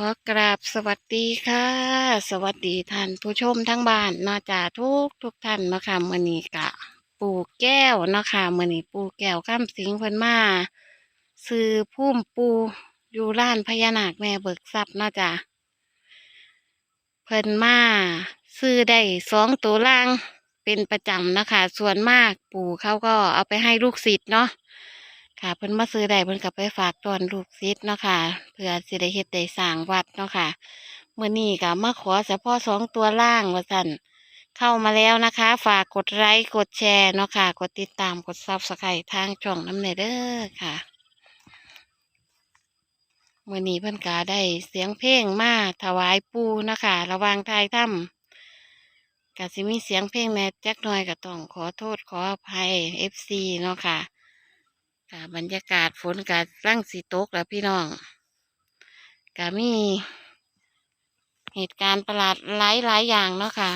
ขอกราบสวัสดีค่ะ สวัสดีท่านผู้ชมทั้งบ้านนาจ้าทุกทุกท่านนะคะมือนี้กะ ปูแก้วนะคะมือนี้ปูแก้วข้ามสิงเพิ่นมาซื้อพุ่มปูอยู่ร้านพญานาคแม่เบิกทรัพย์นาจ้าเพิ่นมาซื้อได้สองตัวล่างเป็นประจำนะคะ ส่วนมากปู่เขาก็เอาไปให้ลูกศิษย์เนาะ ค่ะเพิ่นมาซื้อได้เพิ่นก็ไปฝากตอนลูกศิษย์เนาะค่ะเพื่อสิได้เฮ็ดได้สร้างวัดเนาะค่ะเมื้อนี้ก็มาขอเฉพาะสองตัวล่างว่าซั่นเข้ามาแล้วนะคะ ฝากกดไลค์กดแชร์เนาะค่ะ กดติดตามกด Subscribe ทางช่องน้ำเนเด้อค่ะเมื้อนี้เพิ่นก็ได้เสียงเพลงมาถวายปูเนาะค่ะระว่างทายถ้ำก็สิมีเสียงเพลงแหน่จักหน่อยก็ต้องขอโทษขออภัย FC เนาะค่ะ ค่ะบรรยากาศฝนการ่างสีตกแล้วพี่น้องก็มีเหตุการณ์ประหลาดหลายหลายอย่างเนาะค่ะ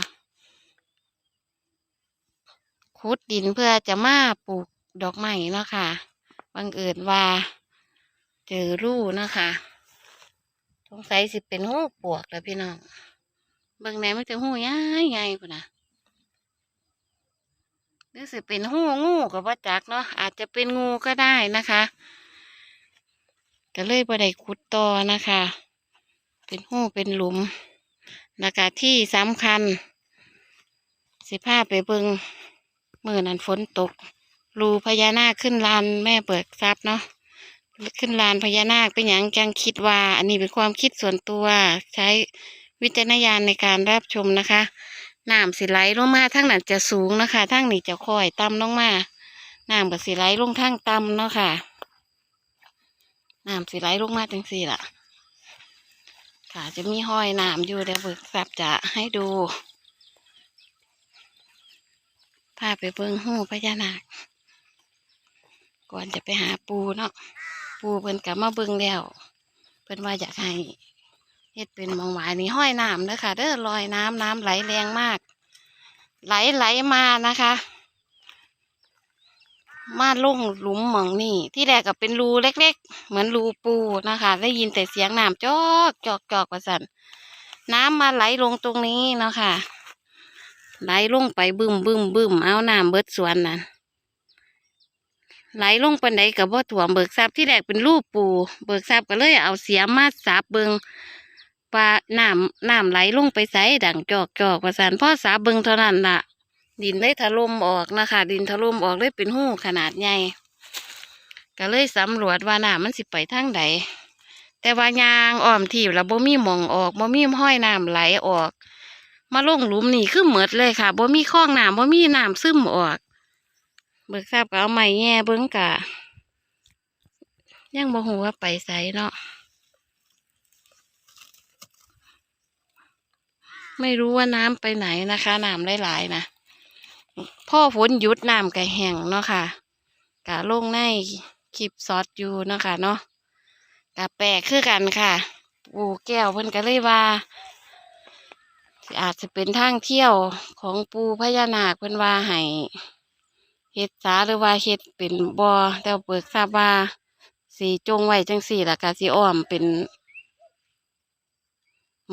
ขุดดินเพื่อจะมาปลูกดอกไม้เนาะค่ะบังเอิญว่า เจอรูเนาะค่ะสงสัยสิเป็นหูปวกแล้วพี่น้องเบิ่งไหนมันจะหูย้ายไงพุ่นนะ หรือสิเป็นหูงูกับว่าจักเนาะอาจจะเป็นงูก็ได้นะคะ ก็เลยบ่ได้ขุดต่อนะคะ เป็นหูเป็นหลุมนะคะที่สำคัญ สิพาไปเบิงมือนั้นฝนตก รูพญานาคขึ้นลานแม่เบิกทรัพย์เนาะขึ้นลานพญานาคเป็นอย่างจังคิดว่า อันนี้เป็นความคิดส่วนตัวใช้วิจารณญาณในการรับชมนะคะ น้ำสิไหลลงมาทั้งนั้นจะสูงนะคะทั้งนี้จะค่อยต่ำลงมาน้ำก็สิไหลลงทางต่ำเนาะค่ะน้ำสิไหลลงมาจังสี่ล่ะ ค่ะจะมีห้อยน้ำอยู่เดี๋ยวเบิกทรัพย์จะให้ดูพาไปเบิ่งหูพญานาคก่อนจะไปหาปูเนาะปูเพิ่นกลับมาเบิ่งแล้ว เพิ่นว่าอยากให้ เฮ็ดเป็นมองหวายนี่ห้อยน้ำเด้อค่ะเด้อลอยน้ำน้ำไหลแรงมาก ไหลไหลมานะคะ มาลงหลุมหมองนี่ ที่แรกก็เป็นรูเล็ก ๆ เหมือนรูปูนะคะ ได้ยินแต่เสียงน้ำจอกจอกจอกประสันน้ำมาไหลลงตรงนี้เนาะค่ะ ไหลลงไปบึมบึมบึมเอาน้ำเบิดสวนน่ะไหลลงปันไดกับบ่ถ่วมเบิกทรัพย์ที่แรกเป็นรูปปูเบิกทรัพย์ก็เลยเอาเสียมมาสับเบิง ว่าน้ำน้ำไหลลงไปใส่ดังจอกจอกประสานพ่อสาเบิงเท่านั้นล่ะ ดินได้ถล่มออกนะคะ ดินถล่มออกเลยเป็นหูขนาดใหญ่ก็เลยสำรวจว่าน้ำมันสิไปทางใดแต่ว่ายางอ้อมทีบแล้วบ่มีหมองออกบ่มีห้อยน้ำไหลออก มาลงหลุมนี่คือเหมือดเลยค่ะบ่มีคลองน้ำบ่มีน้ำซึมออก เบิกทราบก็เอาไม้แง่เบิ้งกะยังบ่ฮู้ว่าไปไสเนาะ ไม่รู้ว่าน้ำไปไหนนะคะน้ำหลายๆนะพ่อฝนหยุดน้ำก็แห้งเนาะค่ะกะลงในคลิปซอดอยู่เนาะค่ะเนาะกะแปลกคือกันค่ะปูแก้วเพิ่นก็เลยว่าอาจจะเป็นทางเที่ยวของปูพญานาคเพิ่นว่าให้เฮ็ดสาหรือว่าเฮ็ดเป็นบ่อแต่เบิกทราบว่าสีจงไว้จังสี่ละกะสิอ้อมเป็น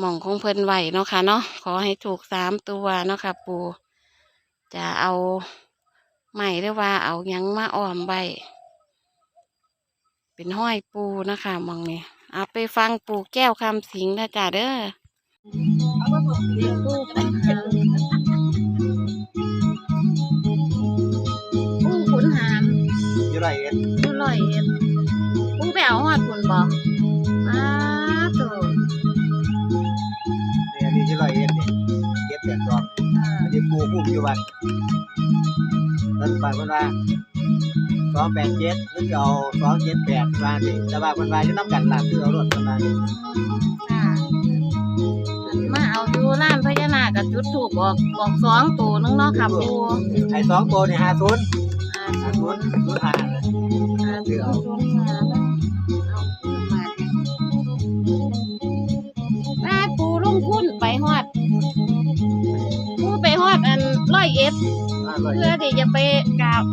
หม่องของเพิ่นไว้เนาะค่ะเนาะขอให้ถูกสามตัวเนาะค่ะ ปูจะเอาไม้หรือว่าเอาหยังมาอ้อมไว้เป็นห้อยปูนะคะหมองนี้เอาไปฟังปูแก้วคำสิงนะจ๊ะเด้อปูปูขุนหารอยู่ไรเอ็ดอร่อยเอ็ดปูไปเอาหอดคุณบอก อันนี้พุ่มอยู่วัดนั่นไปคนว่าสองแปดเจ็ดหรือเอาสองเจ็ดแปดมาดิแต่ว่าคนว่าจะน้ำกันหลักคือเอารถกันมาค่ะมาเอาอยู่ร้านพญานาคกับจุดถูกบอกบอกสองตัวนึงเนาะค่ะปูไอ้สองตัวเนี่ยห้าศูนย์ห้าศูนย์ศูนย์ห้าเลยอ่าศูนย์หา เพื่อที่จะไปกราบ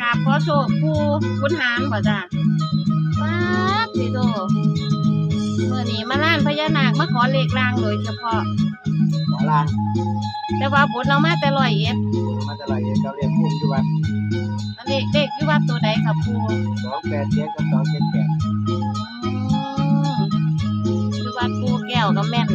กราบขอโชคผู้คุณหารบ่จ้ะว้าสิโตเมื่อนี้มาล้านพญานาคมาขอเลขรางโดยเฉพาะขอล่างแต่ว่าผลเรามาแต่ลอยเอ็ดมันจะไหลเราเรียกพุ่มอยู่วัดอันเลขเด็กอยู่วัดตัวใดครับปูสองแปดเจ็ดกับสองเจ็ดแปดอยู่วัดปูแก้วกับแม่น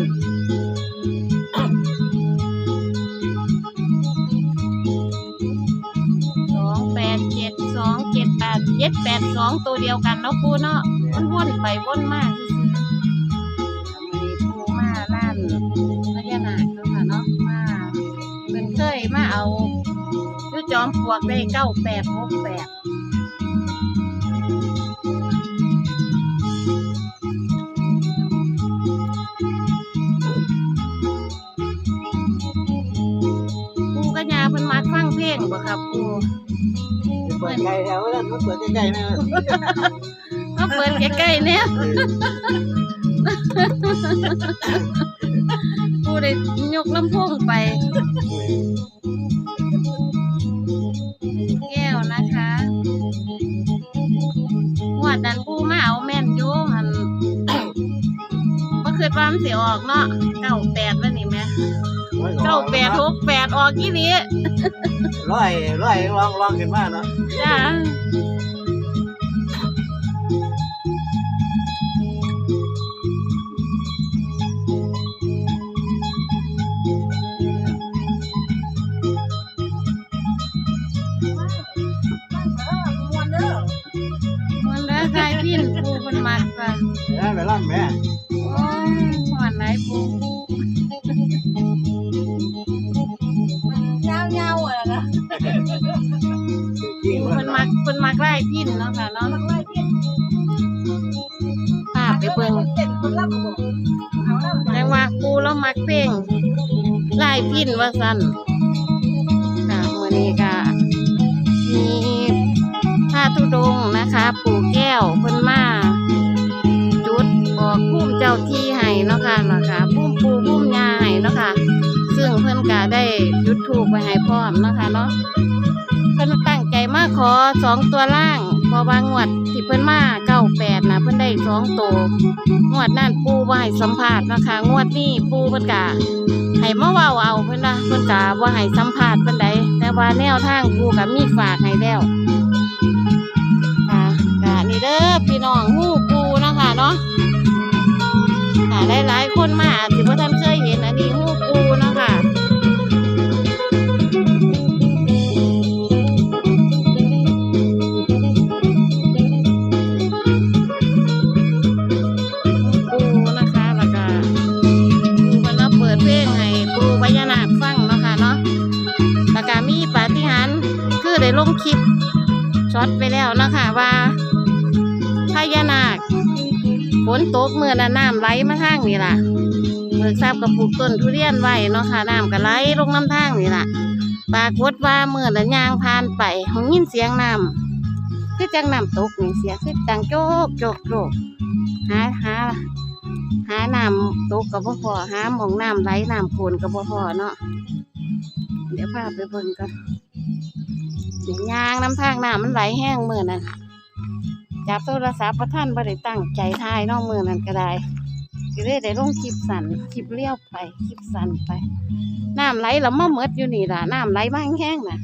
ดเจ็ดแปดสองตัวเดียวกันเนาะปูเนาะมันวนไปวนมาซื่อๆทำไมปูมาล้านพญานาคเนาะค่ะเนาะมาเป็นเคยมาเอาอยู่จอมปลวกได้เก้าแปดหกแปด งเพลงบ่ครับปูเปิดไกลแล้วแล้วมันเปิดใกล้ๆนะมาเปิดใกล้ๆเนี่ยปูได้ยกลำโพงไป แก้วนะคะหวดดันปูมาเอาแม่นอยู่หันบ่คิดว่ามันสิออกเนาะเก้าแปดแล้วนี่แม่ เก้าแปดหกแปดออกกี่นี้ร้อยร้อยลองลองขึ้นมาเนาะจ้า ไล่พินว่าสั่นค่ะ มื้อนี้ก็มีพระธุดงค์นะคะ ปู่แก้วเพิ่นมาจุดบอกภูมิเจ้าที่ให้เนาะค่ะนะค่ะภูมิปู่ภูมิย่าให้เนาะค่ะ ซึ่งเพิ่นก็ได้จุดธูปไว้ให้พร้อมเนาะค่ะเนาะเพิ่นตั้งใจมาขอสองตัวล่างพราะว่างวดที่เพิ่นมาเก้าแปดนะเพิ่นได้สองตัวงวดนั่นปูว่าให้สัมภาษณ์นะคะ งวดนี้ปูเพิ่นกะ ให้มาเว้าเอาเพื่อนนะเพื่อนกาว่าให้สัมผัสเพิ่นใดแต่ว่าแนวทางกูกับมีฝากให้แล้วค่ะค่ะนี่เด้อพี่น้องหูกูนะคะเนาะค่ะหลายๆคนมาอาจสิบ่ทันเคยเห็นอันนี้ ลงคลิปช็อตไปแล้วนะคะว่าพญานาคฝนตกเมื่อน,น้ำไหลมาทางนี่ล่ะเบิกทราบกับปลูกต้นทุเรียนไว้เนาะค่ะน้ำก็ไหลลงน้ำทางนี่ล่ะปรากฏว่าเมื่อน่ะยางผ่านไปหงยินเสียงน้ำคือจังน้ำตกนี่เสียงคือจังโจกโจกโจกหาหาหาน้ำตกกับพ่อหาหมองน้ำไหลน้ำโขนกับพ่อเนาะเดี๋ยวพาไปเบิ่งกัน ยงยางน้ำทางน้ำมันไหลแห้งเมื่อนั้นจับโทรศัพท์พระท่านบ่ได้ตั้งใจทายนอกมือนั้นก็ได้ก็เลยได้ลงคลิปสั่นคลิปเลี้ยวไปคลิปสั่นไปน้ำไหลแล้วมาเมดอยู่นี่ล่ะน้ำไหลมางแห้งนะ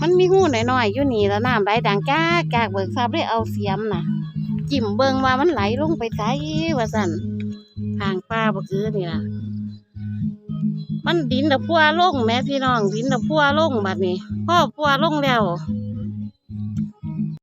มันมีหูหน่อยๆอยู่นี่แล้วน้ำไหลดังจ้ากากเบิกทราบได้เอาเสียมนะจิ้มเบิงว่ามันไหลลงไปไสว่าสันทางป้าบ่คือนี่ล่ะ มันดินตะพัวลงแม่พี่น้องดินตะพัวลงบัดนี้พ่อพัวลงแล้ว